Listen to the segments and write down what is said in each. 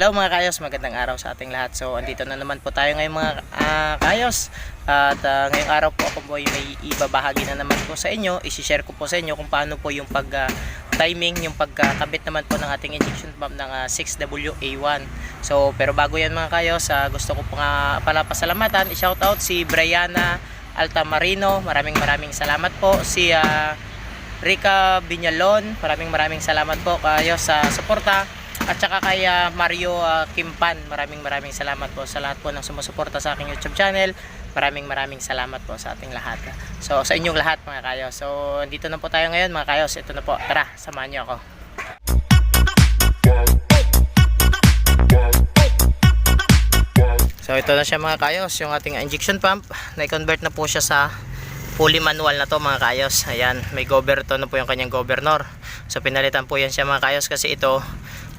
Hello mga kayos, magandang araw sa ating lahat. So, andito na naman po tayo ngayon mga ah, kayos. At ah, ngayong araw po ako po ay may ibabahagi na naman po sa inyo. Isishare ko po sa inyo kung paano po yung pag timing, yung pagkakabit naman po ng ating injection pump ng ah, 6WA1. So, pero bago yan mga kayos, ah, gusto ko po nga pala pasalamatan. I-shout out si Brianna Altamarino. Maraming maraming salamat po. Si ah, Rica Binyalon, maraming maraming salamat po kayo sa suporta. At saka kay ah, Mario ah, Kimpan, maraming maraming salamat po sa lahat po ng sumusuporta sa aking YouTube channel. Maraming maraming salamat po sa ating lahat. So sa inyong lahat mga kayo. So dito na po tayo ngayon mga kayos. Ito na po. Tara, samahan niyo ako. So ito na siya mga kayos, yung ating injection pump. Na-convert na po siya sa fully manual na to mga kayos. Ayan, may gover to na po yung kanyang governor. So pinalitan po yan siya mga kayos kasi ito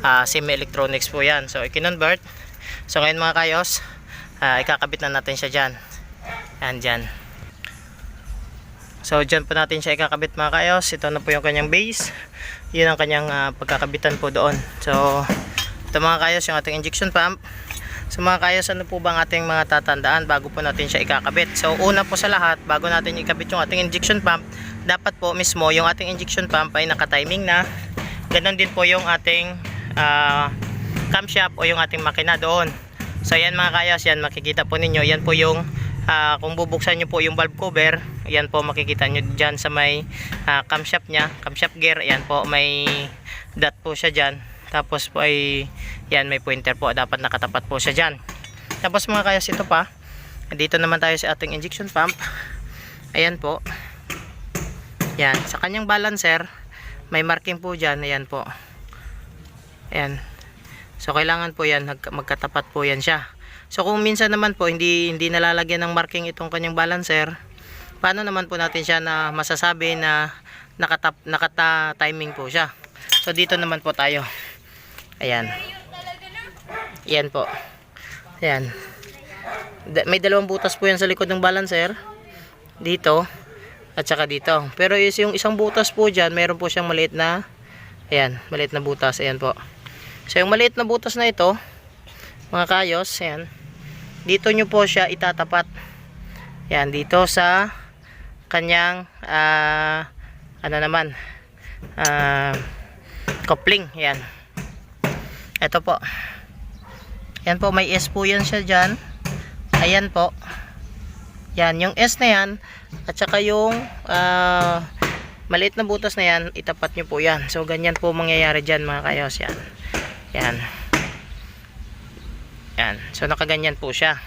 ah, semi-electronics po yan. So i-convert. So ngayon mga kayos, ah, ikakabit na natin siya dyan. Yan dyan. So dyan po natin siya ikakabit mga kayos. Ito na po yung kanyang base. Yun ang kanyang ah, pagkakabitan po doon. So ito mga kayos yung ating injection pump. So mga kayos, ano po bang ating mga tatandaan bago po natin siya ikakabit? So una po sa lahat, bago natin ikabit yung ating injection pump, dapat po mismo yung ating injection pump ay naka-timing na. Ganon din po yung ating ah, camshaft o yung ating makina doon. So yan mga kayos, yan makikita po ninyo, yan po yung ah, kung bubuksan nyo po yung valve cover, yan po makikita nyo dyan sa may ah, camshaft nya, camshaft gear, yan po may dot po siya dyan. Tapos po ay yan may pointer po dapat nakatapat po siya diyan. Tapos mga kayas ito pa. Dito naman tayo sa ating injection pump. Ayan po. Yan, sa kanyang balancer may marking po diyan, ayan po. Ayan. So kailangan po yan magkatapat po yan siya. So kung minsan naman po hindi hindi nalalagyan ng marking itong kanyang balancer, paano naman po natin siya na masasabi na nakatap nakata timing po siya. So dito naman po tayo. Ayan. Ayan po. Ayan. May dalawang butas po yan sa likod ng balancer. Dito. At saka dito. Pero is yung isang butas po dyan, meron po siyang maliit na, ayan, maliit na butas. Ayan po. So yung maliit na butas na ito, mga kayos, ayan, dito nyo po siya itatapat. Ayan, dito sa kanyang, ah, ano naman, ah, coupling. Ayan. Ito po. Yan po, may S po yan siya dyan. Ayan po. Yan, yung S na yan, at saka yung ah, maliit na butas na yan, itapat nyo po yan. So, ganyan po mangyayari dyan mga kayos. Yan. Yan. Yan. So, nakaganyan po siya.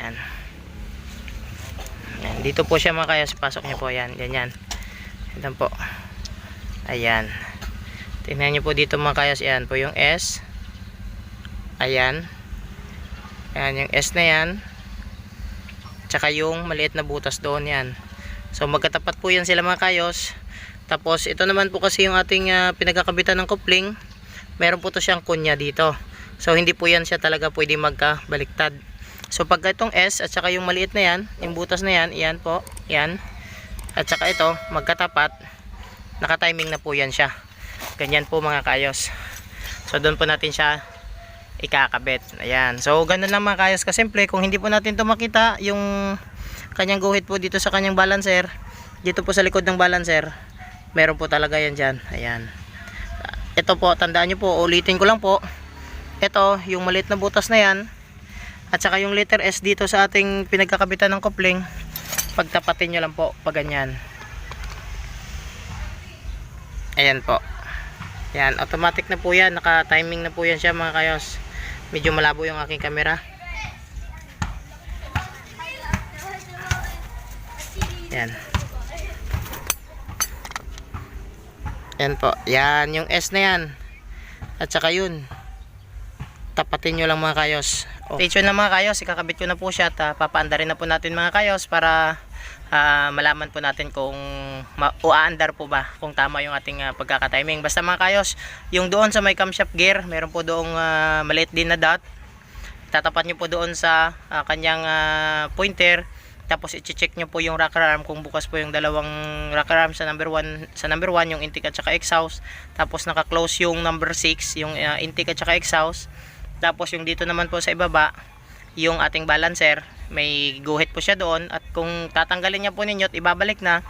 Yan. Yan. Dito po siya mga kayos. Pasok nyo po yan. Ganyan. Ito po. Ayan. Tingnan nyo po dito mga kayos. Ayan po yung S. Ayan. Ayan yung S na yan. Tsaka yung maliit na butas doon yan. So magkatapat po yan sila mga kayos. Tapos ito naman po kasi yung ating ah, pinagkakabitan ng coupling. Meron po to siyang kunya dito. So hindi po yan siya talaga pwede magkabaliktad. So pag itong S at saka yung maliit na yan, yung butas na yan, yan po, yan. At saka ito, magkatapat, naka-timing na po yan siya. Ganyan po mga kayos. So doon po natin siya ikakabit. Ayan. So ganun lang mga kayos. Kasi simple, kung hindi po natin ito makita, yung kanyang guhit po dito sa kanyang balancer, dito po sa likod ng balancer, meron po talaga yan dyan. Ayan. Ito po, tandaan nyo po, ulitin ko lang po. Ito, yung maliit na butas na yan, at saka yung letter S dito sa ating pinagkakabitan ng coupling, pagtapatin nyo lang po, pag ganyan. Ayan po. Yan, automatic na po yan. Naka-timing na po yan siya mga kayos. Medyo malabo yung aking camera. Yan. Yan po. Yan, yung S na yan. At saka yun. Tapatin nyo lang mga kayos. Oh. Stay tuned lang mga kayos. Ikakabit ko na po siya at ah, papaanda rin na po natin mga kayos para ah, malaman po natin kung uaandar po ba kung tama yung ating ah, pagkakatiming. Basta mga kayos, yung doon sa may camshaft gear, meron po doong ah, maliit din na dot. Tatapat nyo po doon sa ah, kanyang ah, pointer. Tapos i-check nyo po yung rocker arm kung bukas po yung dalawang rocker arm sa number 1 sa number 1 yung intake at saka exhaust. Tapos naka-close yung number 6 yung uh, intake at saka exhaust. Tapos yung dito naman po sa ibaba yung ating balancer may guhit po siya doon. At kung tatanggalin niya po ninyo at ibabalik na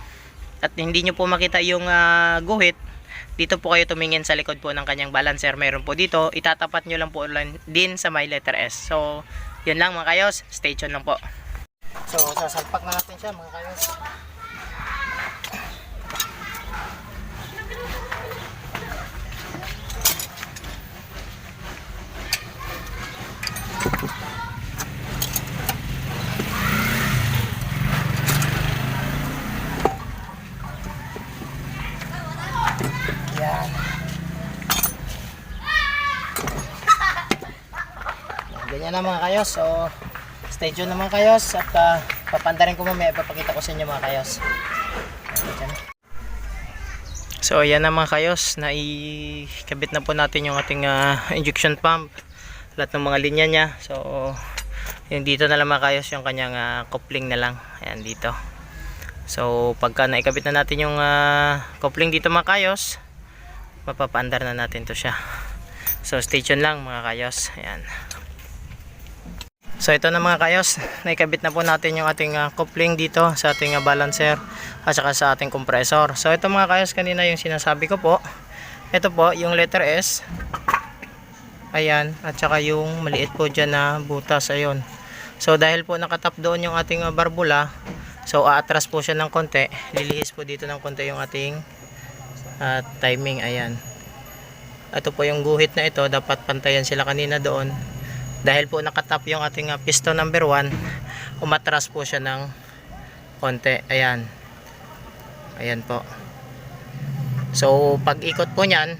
at hindi nyo po makita yung uh, guhit dito po kayo tumingin sa likod po ng kanyang balancer. Meron po dito itatapat nyo lang po din sa may letter S. So yun lang mga kayos. Stay tuned lang po so sasalpak na natin siya mga kayos Yan. Ganyan na mga kayos. So, stay tuned naman kayos. At uh, papandarin ko mamaya. Ipapakita ko sa inyo mga kayos. So, ayan na mga kayos. Naikabit na po natin yung ating ah, injection pump. Lahat ng mga linya niya. So, yung dito na lang mga kayos yung kanyang ah, coupling na lang. Ayan dito. So, pagka naikabit na natin yung ah, coupling dito mga kayos, mapapaandar na natin to siya so stay tuned lang mga kayos ayan so ito na mga kayos. Naikabit na po natin yung ating uh, coupling dito sa ating uh, balancer at saka sa ating compressor. So ito mga kayos kanina yung sinasabi ko po. Ito po yung letter S. Ayan at saka yung maliit po dyan na butas. Ayun. So dahil po nakatap doon yung ating uh, barbula so aatras po siya ng konti. Lilihis po dito ng konti yung ating at timing. Ayan. Ito po yung guhit na ito. Dapat pantayan sila kanina doon dahil po nakatap yung ating uh, piston number 1 umatras po siya ng konti. Ayan. Ayan po. So pag ikot po nyan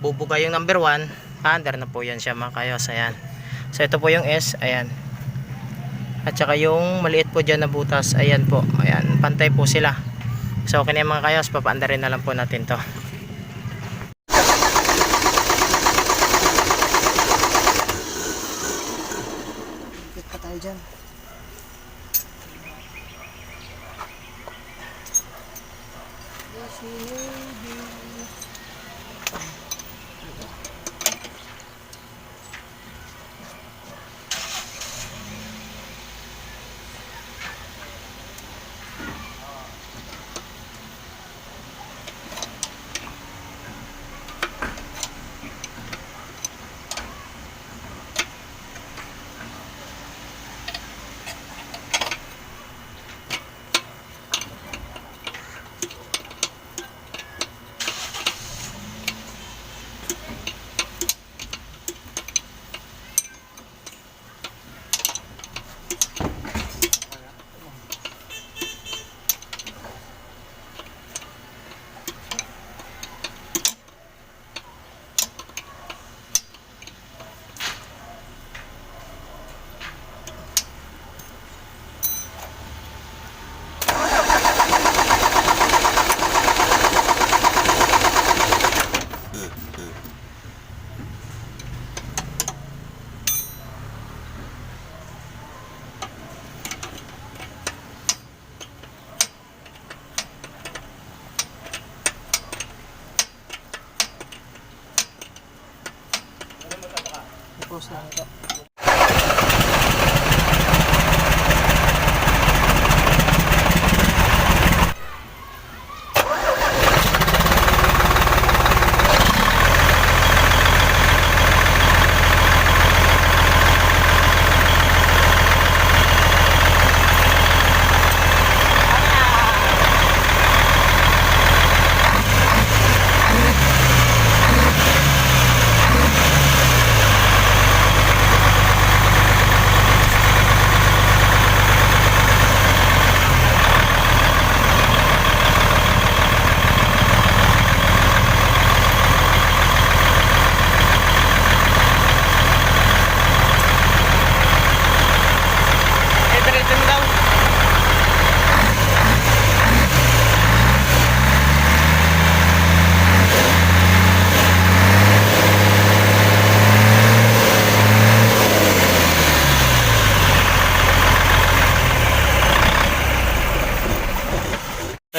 bubuga yung number 1 under na po yan siya mga kayos. Ayan. So ito po yung S. Ayan. At saka yung maliit po dyan na butas. Ayan po. Ayan. Pantay po sila. So kanya mga kayos, papaanda rin na lang po natin to. Swimming. Tapos lang ito.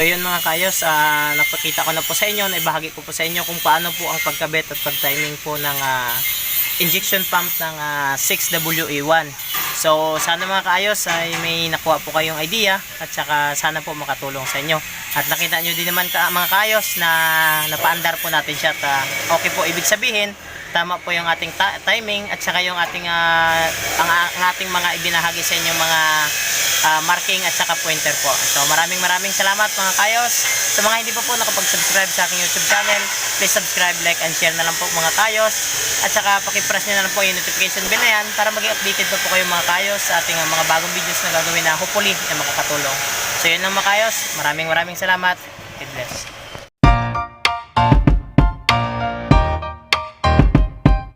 So yun mga kayos, ah, napakita ko na po sa inyo, naibahagi ko po sa inyo kung paano po ang pagkabit at pag-timing po ng ah, injection pump ng ah, 6WE1. So sana mga kaayos ay may nakuha po kayong idea at saka sana po makatulong sa inyo. At nakita nyo din naman ka, mga kaayos na napaandar po natin siya at ah, okay po ibig sabihin tama po yung ating timing at saka yung ating ah, ang, ang ating mga ibinahagi sa inyo mga ah, marking at saka pointer po. So maraming maraming salamat mga kayos. Sa mga hindi pa po nakapag-subscribe sa aking YouTube channel, please subscribe, like, and share na lang po mga kayos. At saka pakipress nyo na lang po yung notification bell na yan para maging updated pa po kayo mga kayos sa ating ah, mga bagong videos na gagawin na hopefully ay makakatulong. So yun lang mga kayos. Maraming maraming salamat. God bless.